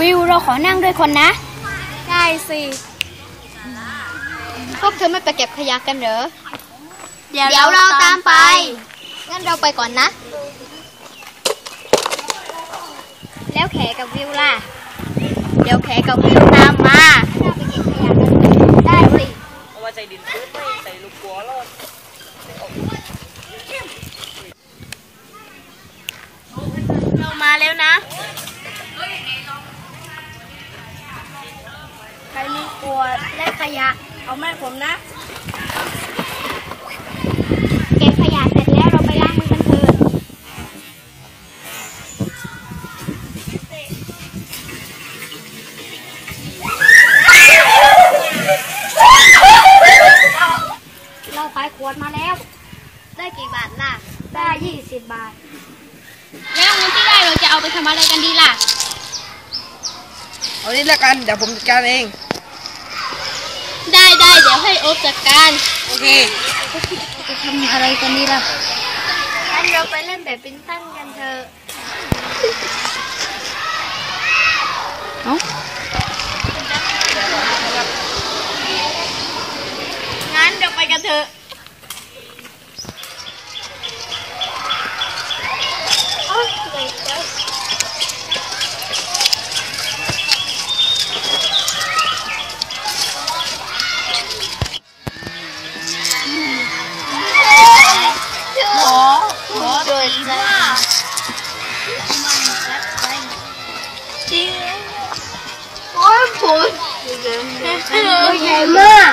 วิวเราขอนั่งด้วยคนนะ ได้สิพวกเธอไม่ไปเก็บขยะกันเหรอ เดี๋ยวเราตามไป งั้นเราไปก่อนนะ แล้วแขกับวิวล่ะ เดี๋ยวแขกับวิวตามมาได้สิเอามาใส่ดินพื้นไม่ใส่ลูกกัวรอดเรามาแล้วนะใครมีขวดและขยะ เอาแม่ผมนะ วดมาแล้ว ได้กี่บาทล่ะ ได้ยี่สิบบาท แล้วเงินที่ได้เราจะเอาไปทำอะไรกันดีล่ะ เอานี้ละกันเดี๋ยวผมจัดการเอง ได้ได้เดี๋ยวให้โอ๊บจัดการ โอเค จะทำอะไรกันดีล่ะงั้นเราไปเล่นแบบปินตันกันเถอะงั้ ตัวใหญ่มาก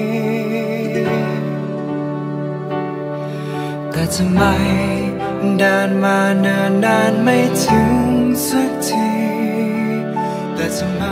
แต่ทำไมเดินมาเนินนานไม่ถึงสักที แต่ทำไม